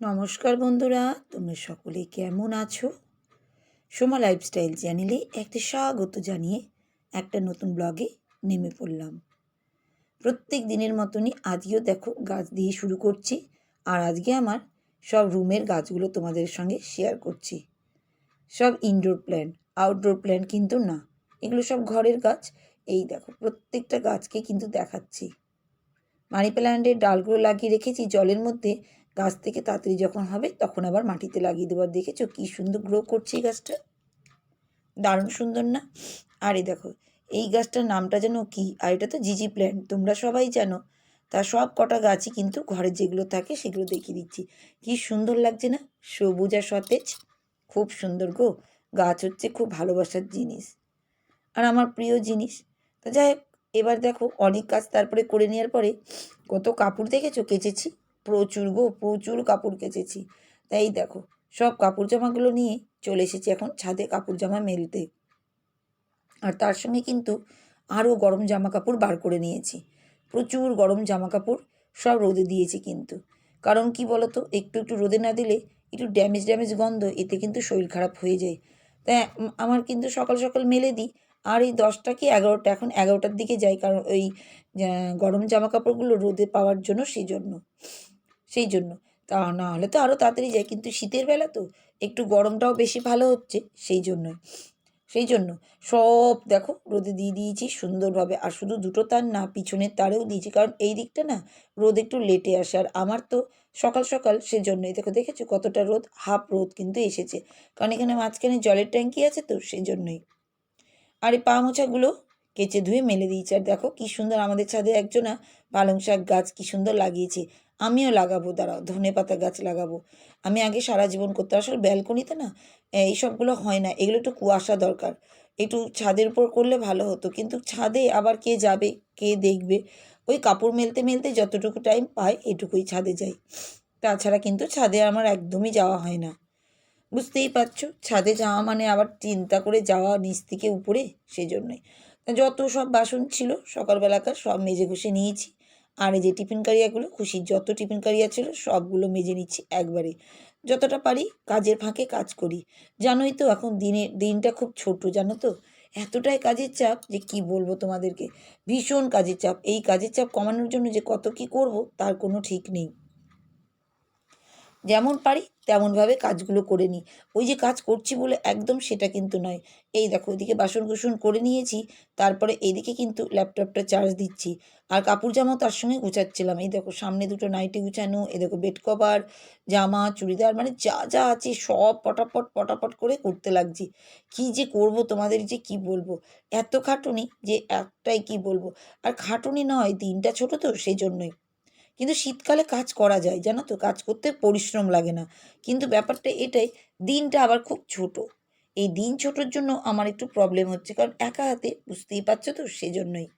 নমস্কার বন্ধুরা, তোমরা সকলে কেমন আছো? সোমা লাইফস্টাইল চ্যানেলে একটা স্বাগত জানিয়ে একটা নতুন ব্লগে নেমে পড়লাম। প্রত্যেক দিনের মতনই আজকেও দেখো গাছ দিয়ে শুরু করছি আর আজকে আমার সব রুমের গাছগুলো তোমাদের সঙ্গে শেয়ার করছি। সব ইনডোর প্ল্যান্ট আউটডোর প্ল্যান্ট কিন্তু না, এগুলো সব ঘরের গাছ। এই দেখো, প্রত্যেকটা গাছকে কিন্তু দেখাচ্ছি। মানি প্ল্যান্টের ডালগুলো লাগিয়ে রেখেছি, জলের মধ্যে গাছ থেকে তাড়াতাড়ি যখন হবে, তখন আবার মাটিতে লাগিয়ে দেবার দেখেছ কী সুন্দর গ্রো করছে এই গাছটা? দারুণ সুন্দর না? আর দেখো, এই গাছটার নামটা যেন কি? আর এটা তো জিজি প্ল্যান্ট তোমরা সবাই জানো। তা সব কটা গাছই কিন্তু ঘরে যেগুলো থাকে, সেগুলো দেখিয়ে দিচ্ছি। কি সুন্দর লাগছে না? সবুজ আর সতেজ। খুব সুন্দর গো। গাছ হচ্ছে খুব ভালোবাসার জিনিস। আর আমার প্রিয় জিনিস। তা যাই হোক, এবার দেখো অনেক কাজ তারপরে করে নেওয়ার পরে কত কাপড় দেখেছ? কেচেছি। প্রচুর গো, প্রচুর কাপড় কেচেছি। তাই দেখো, সব কাপড় জামাগুলো নিয়ে চলে এসেছি এখন ছাদে কাপড় জামা মেলতে। আর তার সঙ্গে কিন্তু আরও গরম জামা কাপড় বার করে নিয়েছি। প্রচুর গরম জামা কাপড় সব রোদে দিয়েছি কিন্তু। কারণ কি বলতো, একটু একটু রোদে না দিলে একটু ড্যামেজ ড্যামেজ গন্ধ, এতে কিন্তু শরীর খারাপ হয়ে যায়। তাই আমার কিন্তু সকাল সকাল মেলে দিই, আর এই দশটা কি এগারোটা, এখন এগারোটার দিকে যাই, কারণ ওই গরম জামা কাপড়গুলো রোদে পাওয়ার জন্য সেই জন্য সেই জন্য। তা না হলে তো আরও তাড়াতাড়ি যায়, কিন্তু শীতের বেলা তো একটু গরমটাও বেশি ভালো হচ্ছে সেই জন্যই। সেই জন্য সব দেখো রোদে দিয়ে দিয়েছি সুন্দরভাবে, আর শুধু দুটো তার না, পিছনের তারেও দিয়েছি, কারণ এই দিকটা না রোদ একটু লেটে আসে, আর আমার তো সকাল সকাল সেজন্যই দেখো দেখেছ কতটা রোদ, হাফ রোদ কিন্তু এসেছে। কারণ এখানে মাঝখানে জলের ট্যাঙ্কি আছে তো সেই জন্যই। আর এই পা মোছাগুলো কেচে ধুয়ে মেলে দিয়েছি। আর দেখো কি সুন্দর আমাদের ছাদে একজনা পালং শাক গাছ, কী সুন্দর লাগিয়েছে। আমিও লাগাবো, দাঁড়াও, ধনে পাতা গাছ লাগাবো। আমি আগে সারা জীবন করতে আসলে ব্যালকনিতে না এই সবগুলো হয় না, এগুলো একটু কুয়াশা দরকার। একটু ছাদের উপর করলে ভালো হতো, কিন্তু ছাদে আবার কে যাবে, কে দেখবে? ওই কাপড় মেলতে মেলতে যতটুকু টাইম পাই, এটুকুই ছাদে যাই। তাছাড়া কিন্তু ছাদে আমার একদমই যাওয়া হয় না। বুঝতেই পারছ, ছাদে যাওয়া মানে আবার চিন্তা করে যাওয়া নিচ থেকে উপরে সেই জন্যই যত সব বাসন ছিল সকালবেলাকার সব মেজে ঘষে নিয়েছি। আর এই যে টিফিন কারিয়াগুলো, খুশির যত টিফিন কারিয়া ছিল সবগুলো মেজে নিচ্ছি একবারে। যতটা পারি কাজের ফাঁকে কাজ করি। জানোই তো এখন দিনে, দিনটা খুব ছোট, জানো তো? এতটাই কাজের চাপ যে কি বলব তোমাদেরকে? ভীষণ কাজের চাপ। এই কাজের চাপ কমানোর জন্য যে কত কি করব, তার কোনো ঠিক নেই। যেমন পারি, তেমনভাবে কাজগুলো করে নিই। ওই যে কাজ করছি বলে একদম সেটা কিন্তু নয়। এই দেখো, ওইদিকে বাসন কুসন করে নিয়েছি, তারপরে এইদিকে কিন্তু ল্যাপটপটা চার্জ দিচ্ছি। আর কাপড় জামাও তার সঙ্গে গুছাচ্ছিলাম। এই দেখো, সামনে দুটো নাইটি গুছানো এই দেখো বেড কভার জামা, চুড়িদার মানে যা যা আছে সব পটাপট পটাপট করে করতে লাগছি। কি যে করব তোমাদের যে কি বলব? এত খাটুনি যে একটাই কি বলব? আর খাটুনি নয় দিনটা ছোট তো সেই জন্যই কিন্তু শীতকালে কাজ করা যায়, জানো তো? কাজ করতে পরিশ্রম লাগে না। কিন্তু ব্যাপারটা এটাই, দিনটা আবার খুব ছোট। এই দিন ছোটোর জন্য আমার একটু প্রবলেম হচ্ছে, কারণ একা হাতে বুঝতেই পারছ তো সেজন্যই।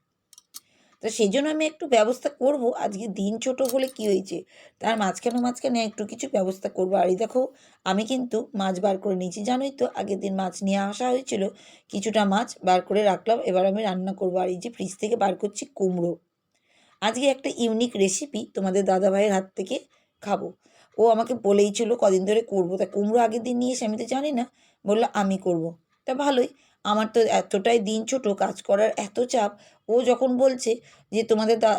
তো সেই জন্য আমি একটু ব্যবস্থা করব। আজকে দিন ছোট হলে কি হয়েছে? তার মাঝখানে মাঝখানে একটু কিছু ব্যবস্থা করব। আর এই দেখো, আমি কিন্তু মাছ বার করে নিয়েছি, জানোই তো? আগের দিন মাছ নিয়ে আসা হয়েছিল, কিছুটা মাছ বার করে রাখলাম, এবার আমি রান্না করব। আর এই যে ফ্রিজ থেকে বার করছি কুমড়ো। আজকে একটা ইউনিক রেসিপি তোমাদের দাদাভাইয়ের হাত থেকে খাব। ও আমাকে বলেই ছিল কদিন ধরে করব। তা কুমড়ো আগের দিন নিয়ে এসে আমি তো জানি না। বলল, আমি করব। তা ভালোই, আমার তো এতটাই দিন ছোট, কাজ করার এত চাপ। ও যখন বলছে যে তোমাদের দা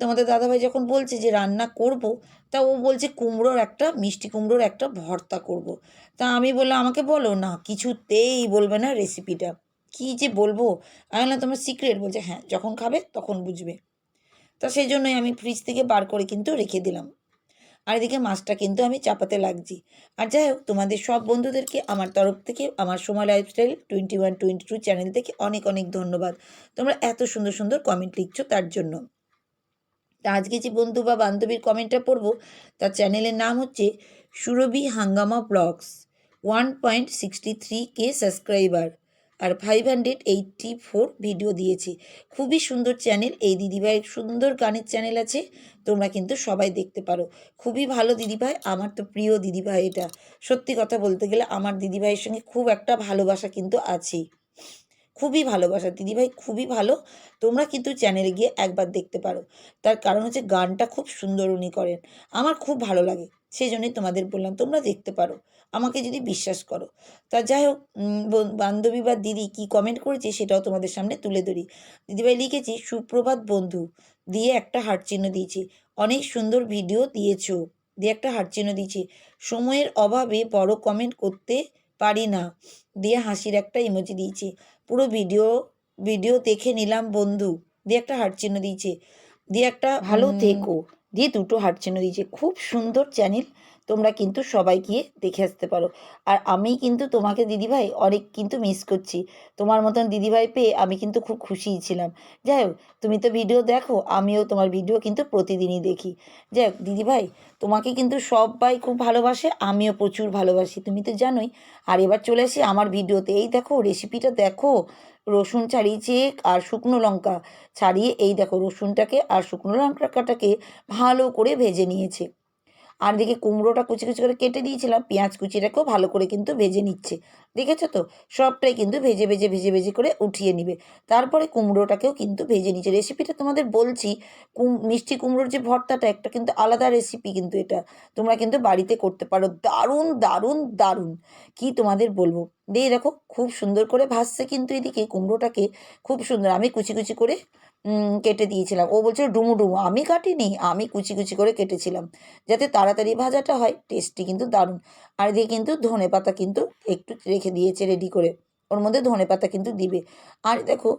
তোমাদের দাদাভাই যখন বলছে যে রান্না করব, তা ও বলছে কুমড়োর একটা, মিষ্টি কুমড়োর একটা ভর্তা করব। তা আমি বললাম, আমাকে বলো না, কিছুতেই বলবে না রেসিপিটা কী যে বলব? আমি বললাম, তোমার সিক্রেট বলছে হ্যাঁ যখন খাবে তখন বুঝবে। তা সেই জন্যই আমি ফ্রিজ থেকে বার করে কিন্তু রেখে দিলাম। আর এদিকে মাছটা কিন্তু আমি চাপাতে লাগছি। আর যাই হোক, তোমাদের সব বন্ধুদেরকে আমার তরফ থেকে, আমার সময় lifestyle twenty one twenty two channel থেকে অনেক অনেক ধন্যবাদ। তোমরা এত সুন্দর সুন্দর কমেন্ট লিখছো তার জন্য। তা আজকে যে বন্ধু বা বান্ধবীর কমেন্টটা পড়ব, তার চ্যানেলের নাম হচ্ছে Surabhi Hungama blogs one point sixty three K subscriber আর five hundred eighty four video দিয়েছি। খুবই সুন্দর চ্যানেল এই দিদিভাইয়ের সুন্দর গানের চ্যানেল আছে, তোমরা কিন্তু সবাই দেখতে পারো। খুবই ভালো দিদিভাই, আমার তো প্রিয় দিদিভাই এটা। সত্যি কথা বলতে গেলে আমার দিদিভাইয়ের সঙ্গে খুব একটা ভালোবাসা কিন্তু আছেই খুবই ভালোবাসা, দিদিভাই খুবই ভালো। তোমরা কিন্তু চ্যানেলে গিয়ে একবার দেখতে পারো। তার কারণ হচ্ছে গানটা খুব সুন্দর উনি করেন। আমার খুব ভালো লাগে সেই জন্যই তোমাদের বললাম, তোমরা দেখতে পারো। আমাকে যদি বিশ্বাস করো। তা যাই হোক বন- বান্ধবী বা দিদি কি কমেন্ট করেছে সেটাও তোমাদের সামনে তুলে ধরি। দিদিভাই লিখেছি সুপ্রভাত বন্ধু দিয়ে একটা হার্ট চিহ্ন দিয়েছি। অনেক সুন্দর ভিডিও দিয়েছ দিয়ে একটা হার্ট চিহ্ন দিয়েছি। সময়ের অভাবে বড় কমেন্ট করতে পারি না। দিয়ে হাসির একটা ইমোজি দিয়েছি। পুরো ভিডিও ভিডিও দেখে নিলাম বন্ধু দিয়ে একটা হার্ট চিহ্ন দিয়েছে। দিয়ে একটা ভালো থেকো। দিয়ে দুটো হার্ট চিহ্ন দিয়েছে খুব সুন্দর চ্যানেল তোমরা কিন্তু সবাই গিয়ে দেখে আসতে পারো। আর আমি কিন্তু তোমাকে দিদিভাই অনেক কিন্তু মিস করছি। তোমার মতন দিদিভাই পেয়ে আমি কিন্তু খুব খুশিই ছিলাম। যাই হোক, তুমি তো ভিডিও দেখো, আমিও তোমার ভিডিও কিন্তু প্রতিদিনই দেখি। যাই হোক, দিদিভাই, তোমাকে কিন্তু সবাই খুব ভালোবাসে, আমিও প্রচুর ভালোবাসি। তুমি তো জানোই। আর এবার চলে আসি আমার ভিডিওতে এই দেখো রেসিপিটা দেখো। রসুন ছাড়িয়েছে আর শুকনো লঙ্কা ছাড়িয়ে এই দেখো রসুনটাকে আর শুকনো লঙ্কাটাকে ভালো করে ভেজে নিয়েছে। আর দিকে কুমড়োটা কুচি কুচি করে কেটে দিয়েছিলাম, পেঁয়াজ কুচিটাকেও ভালো করে কিন্তু ভেজে নিচ্ছে। দেখেছ তো? সবটাই কিন্তু ভেজে ভেজে ভেজে ভেজে করে উঠিয়ে নিবে। তারপরে কুমড়োটাকেও কিন্তু ভেজে নিচ্ছে। রেসিপিটা তোমাদের বলছি, কুম, মিষ্টি কুমড়োর যে ভর্তাটা, একটা কিন্তু আলাদা রেসিপি কিন্তু এটা। তোমরা কিন্তু বাড়িতে করতে পারো। দারুণ দারুণ দারুণ। কি তোমাদের বলব? দিয়ে দেখো খুব সুন্দর করে ভাসছে কিন্তু এদিকে কুমড়োটাকে খুব সুন্দর আমি কুচি কুচি করে কেটে দিয়েছিলাম। ও বলছিল, ডুমু ডুমু, আমি কাটিনি, আমি কুচি কুচি করে কেটেছিলাম। যাতে তাড়াতাড়ি ভাজাটা হয় টেস্টি কিন্তু দারুণ। আর এদিকে কিন্তু ধনে পাতা কিন্তু একটু রেখে দিয়েছে রেডি করে। ওর মধ্যে ধনে পাতা কিন্তু দিবে। আর দেখো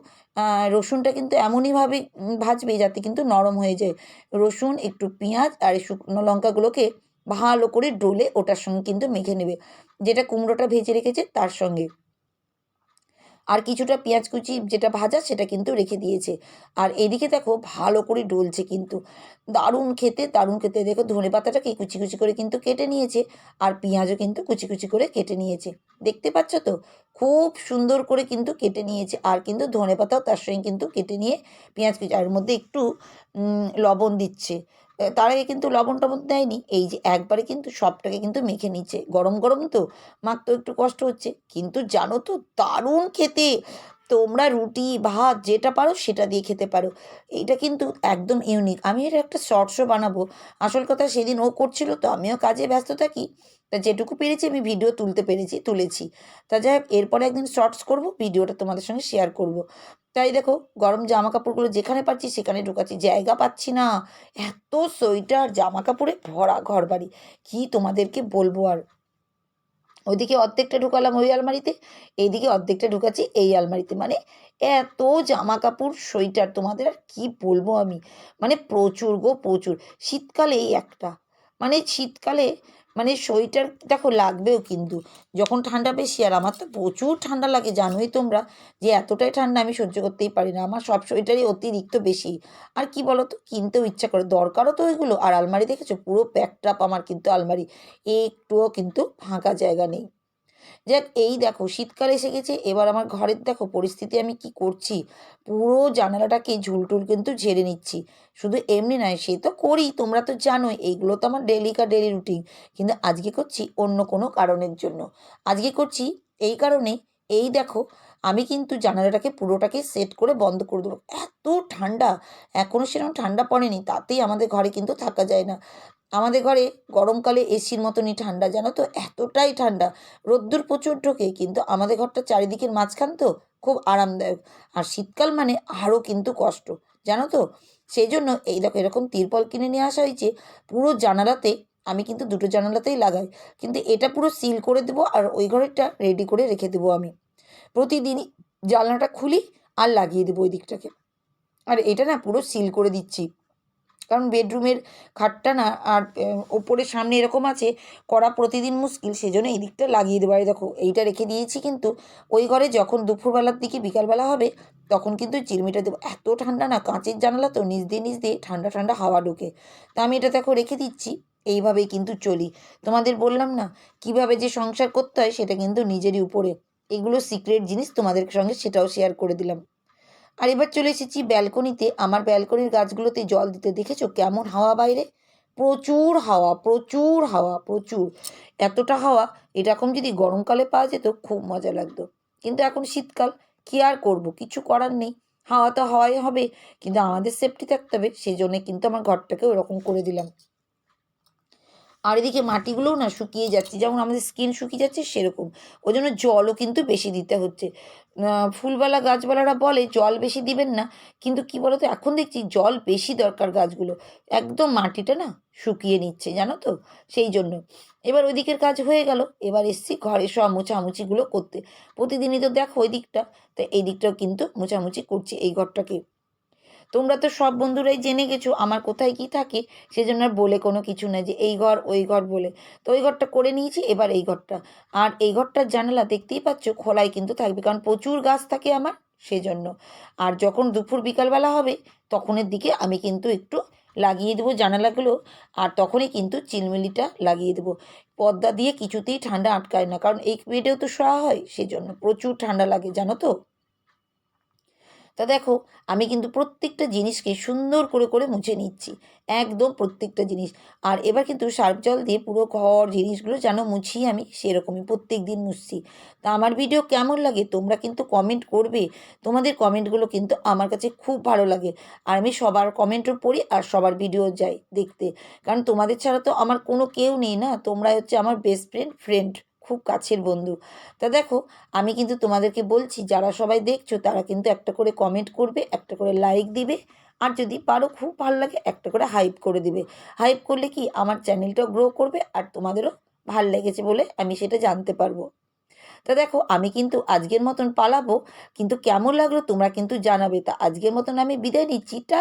রসুনটা কিন্তু এমনইভাবে ভাজবে যাতে কিন্তু নরম হয়ে যায়। রসুন, একটু পেঁয়াজ আর শুকনো লঙ্কাগুলোকে ভালো করে ডোলে ওটার সঙ্গে কিন্তু মেখে নেবে। যেটা কুমড়োটা ভেজে রেখেছে তার সঙ্গে। আর কিছুটা পেঁয়াজ কুচি যেটা ভাজা সেটা কিন্তু রেখে দিয়েছে। আর এদিকে দেখো ভালো করে ডলছে কিন্তু। দারুণ খেতে দারুণ খেতে। দেখো ধনে পাতাটাকে কুচি কুচি করে কিন্তু কেটে নিয়েছে আর পেঁয়াজও কিন্তু কুচি কুচি করে কেটে নিয়েছে। দেখতে পাচ্ছ তো? খুব সুন্দর করে কিন্তু কেটে নিয়েছে আর কিন্তু ধনে পাতাও তার সঙ্গে কিন্তু কেটে নিয়ে পেঁয়াজ কুচি। আর মধ্যে একটু লবণ দিচ্ছে। তার আগে কিন্তু লবণ টবণ দেয়নি। এই যে একবারে কিন্তু সবটাকে কিন্তু মেখে নিচ্ছে। গরম গরম তো মাখতেও একটু কষ্ট হচ্ছে। কিন্তু জানো তো, দারুণ খেতে! তোমরা রুটি, ভাত যেটা পারো সেটা দিয়ে খেতে পারো। এইটা কিন্তু একদম ইউনিক আমি এটা একটা শর্টসও বানাবো। আসল কথা সেদিন ও করছিল, তো আমিও কাজে ব্যস্ত থাকি। তা যেটুকু পেরেছি আমি ভিডিও তুলতে পেরেছি, তুলেছি। তা যাই হোক, এরপরে একদিন শর্টস করব ভিডিওটা তোমাদের সঙ্গে শেয়ার করব। তাই দেখো, গরম জামা কাপড়গুলো যেখানে পাচ্ছি সেখানে ঢুকাচ্ছি। জায়গা পাচ্ছি না। এত সোয়েটার জামা কাপড়ে ভরা ঘর বাড়ি কী তোমাদেরকে বলব আর? ওইদিকে অর্ধেকটা ঢুকালাম ওই আলমারিতে, এইদিকে অর্ধেকটা ঢুকাচ্ছি এই আলমারিতে। মানে এত জামা কাপড় সোয়েটার, তোমাদের আর কি বলব আমি? মানে প্রচুর গো, প্রচুর। শীতকালে এই একটা। মানে শীতকালে মানে সোয়েটার দেখো লাগবেও কিন্তু। যখন ঠান্ডা বেশি, আর আমার তো প্রচুর ঠান্ডা লাগে, জানোই তোমরা, যে এতটাই ঠান্ডা আমি সহ্য করতেই পারি না। আমার সব সোয়েটারই অতিরিক্ত বেশি। আর কি বলো তো কিনতেও ইচ্ছা করে। দরকারও তো ওইগুলো। আর আলমারি দেখেছ? পুরো প্যাকটাপ আমার কিন্তু আলমারি। একটুও কিন্তু ফাঁকা জায়গা নেই। যাক, এই দেখো, শীতকাল এসে গেছে, এবার আমার ঘরের দেখো পরিস্থিতি আমি কি করছি? পুরো জানালাটাকে ঝুলটুল কিন্তু ঝেড়ে নিচ্ছি। শুধু এমনি নয়, সে তো করি, তোমরা তো জানোই, এইগুলো তো আমার ডেলিকা ডেলি রুটিন কিন্তু আজকে করছি অন্য কোনো কারণের জন্য। আজকে করছি এই কারণে, এই দেখো, আমি কিন্তু জানালাটাকে পুরোটাকে সেট করে বন্ধ করে দেবো। এত ঠান্ডা এখনও সেরকম ঠান্ডা পড়েনি, তাতেই আমাদের ঘরে কিন্তু থাকা যায় না। আমাদের ঘরে গরমকালে এসির মতনই ঠান্ডা, জানো তো? এতটাই ঠান্ডা। রোদ্দুর প্রচুর ঢোকে, কিন্তু আমাদের ঘরটা চারিদিকের মাঝখান তো খুব আরামদায়ক। আর শীতকাল মানে আরও কিন্তু কষ্ট, জানো তো? সেই জন্য এই দেখো, এরকম তিরপল কিনে নিয়ে আসা হয়েছে। পুরো জানালাতে, আমি কিন্তু দুটো জানালাতেই লাগাই। কিন্তু এটা পুরো সিল করে দেবো আর ওই ঘরেরটা রেডি করে রেখে দেবো আমি। প্রতিদিনই জানলাটা খুলি আর লাগিয়ে দেবো ওই দিকটাকে। আর এটা না পুরো সিল করে দিচ্ছি। কারণ বেডরুমের খাটটা না আর ওপরে সামনে এরকম আছে, করা প্রতিদিন মুশকিল সেই জন্য এই দিকটা লাগিয়ে দেবো। আর দেখো, এইটা রেখে দিয়েছি কিন্তু ওই ঘরে যখন দুপুরবেলার দিকে বিকালবেলা হবে, তখন কিন্তু চিরমিটা দেবো। এত ঠান্ডা না, কাঁচের জানালা তো নিচ দিয়ে নিচ দিয়ে ঠান্ডা ঠান্ডা হাওয়া ঢোকে। তা আমি এটা দেখো রেখে দিচ্ছি, এইভাবেই কিন্তু চলি। তোমাদের বললাম না, কীভাবে যে সংসার করতে হয় সেটা কিন্তু নিজেরই উপরে। এগুলো সিক্রেট জিনিস তোমাদের সঙ্গে সেটাও শেয়ার করে দিলাম। আর এবার চলে এসেছি ব্যালকনিতে। আমার ব্যালকনির গাছগুলোতে জল দিতে। দেখেছ কেমন হাওয়া বাইরে? প্রচুর হাওয়া প্রচুর হাওয়া, প্রচুর। এতটা হাওয়া, এরকম যদি গরমকালে পাওয়া যেত, খুব মজা লাগতো। কিন্তু এখন শীতকাল, কী আর করব? কিছু করার নেই। হাওয়া তো হাওয়াই হবে, কিন্তু আমাদের সেফটি থাকতে হবে। সেই জন্যে কিন্তু আমার ঘরটাকে ওরকম করে দিলাম। আর এদিকে মাটিগুলোও না শুকিয়ে যাচ্ছে। যেমন আমাদের স্কিন শুকিয়ে যাচ্ছে, সেরকম। ওই জন্য জলও কিন্তু বেশি দিতে হচ্ছে। ফুলবালা গাছবালারা বলে, জল বেশি দিবেন না। কিন্তু কি বলতো, এখন দেখছি জল বেশি দরকার গাছগুলো। একদম মাটিটা না শুকিয়ে নিচ্ছে, জানো তো? সেই জন্য। এবার ওই দিকের কাজ হয়ে গেল। এবার এসছি ঘরে সব মোছামুছিগুলো করতে। প্রতিদিনই তো দেখো ওই দিকটা তো এই দিকটাও কিন্তু মোছামুছি করছি এই ঘরটাকে। তোমরা তো সব বন্ধুরাই জেনে গেছো আমার কোথায় কি থাকে, সেজন্য আর বলে কোনো কিছু না যে এই ঘর, ওই ঘর বলে। তো ওই ঘরটা করে নিয়েছি, এবার এই ঘরটা। আর এই ঘরটার জানালা দেখতেই পাচ্ছ খোলাই কিন্তু থাকবে, কারণ প্রচুর গাছ থাকে আমার সেজন্য। আর যখন দুপুর বিকালবেলা হবে, তখনের দিকে আমি কিন্তু একটু লাগিয়ে দেবো জানালাগুলো, আর তখনই কিন্তু চিলমিলিটা লাগিয়ে দেবো। পর্দা দিয়ে কিছুতেই ঠান্ডা আটকায় না, কারণ এই বেডেও তো শোয়া হয় সেজন্য প্রচুর ঠান্ডা লাগে, জানো তো? তা দেখো, আমি কিন্তু প্রত্যেকটা জিনিসকে সুন্দর করে করে মুছে নিচ্ছি। একদম প্রত্যেকটা জিনিস। আর এবার কিন্তু সার্ফ জল দিয়ে পুরো ঘর, জিনিসগুলো যেন মুছি আমি সেরকমই প্রত্যেক দিন মুছছি। তা আমার ভিডিও কেমন লাগে তোমরা কিন্তু কমেন্ট করবে। তোমাদের কমেন্টগুলো কিন্তু আমার কাছে খুব ভালো লাগে। আর আমি সবার কমেন্টও পড়ি আর সবার ভিডিও যাই দেখতে। কারণ তোমাদের ছাড়া তো আমার কোনো কেউ নেই না। তোমরাই হচ্ছে আমার বেস্ট ফ্রেন্ড ফ্রেন্ড খুব কাছের বন্ধু। তা দেখো, আমি কিন্তু তোমাদেরকে বলছি, যারা সবাই দেখছ, তারা কিন্তু একটা করে কমেন্ট করবে, একটা করে লাইক দিবে। আর যদি পারো, খুব ভালো লাগে, একটা করে হাইপ করে দিবে। হাইপ করলে কি, আমার চ্যানেলটাও গ্রো করবে আর তোমাদেরও ভালো লেগেছে বলে আমি সেটা জানতে পারব। তা দেখো, আমি কিন্তু আজকের মতন পালাবো, কিন্তু কেমন লাগল তোমরা কিন্তু জানাবে। তা আজকের মতন আমি বিদায় নিচ্ছি, টা